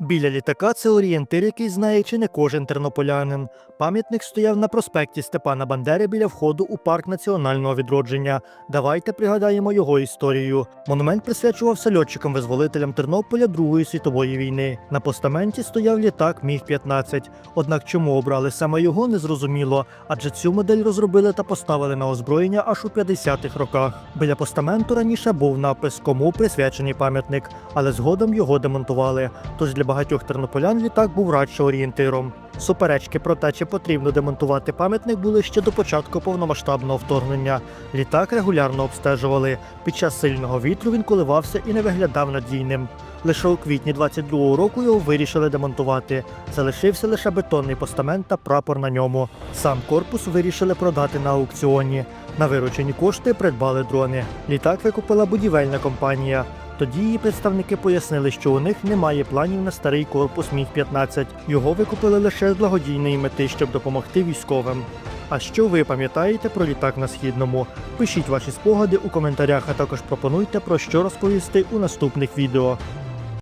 Біля літака це орієнтир, який знає чи не кожен тернополянин. Пам'ятник стояв на проспекті Степана Бандери біля входу у парк національного відродження. Давайте пригадаємо його історію. Монумент присвячувався льотчикам-визволителям Тернополя Другої світової війни. На постаменті стояв літак Міг-15. Однак чому обрали саме його, не зрозуміло, адже цю модель розробили та поставили на озброєння аж у 50-х роках. Біля постаменту раніше був напис Кому присвячений пам'ятник, але згодом його демонтували. Тож для багатьох тернополян літак був радше орієнтиром. Суперечки про те, чи потрібно демонтувати пам'ятник, були ще до початку повномасштабного вторгнення. Літак регулярно обстежували. Під час сильного вітру він коливався і не виглядав надійним. Лише у квітні 22-го року його вирішили демонтувати. Залишився лише бетонний постамент та прапор на ньому. Сам корпус вирішили продати на аукціоні. На виручені кошти придбали дрони. Літак викупила будівельна компанія. Тоді її представники пояснили, що у них немає планів на старий корпус Міг-15. Його викупили лише з благодійної мети, щоб допомогти військовим. А що ви пам'ятаєте про літак на східному? Пишіть ваші спогади у коментарях, а також пропонуйте про що розповісти у наступних відео.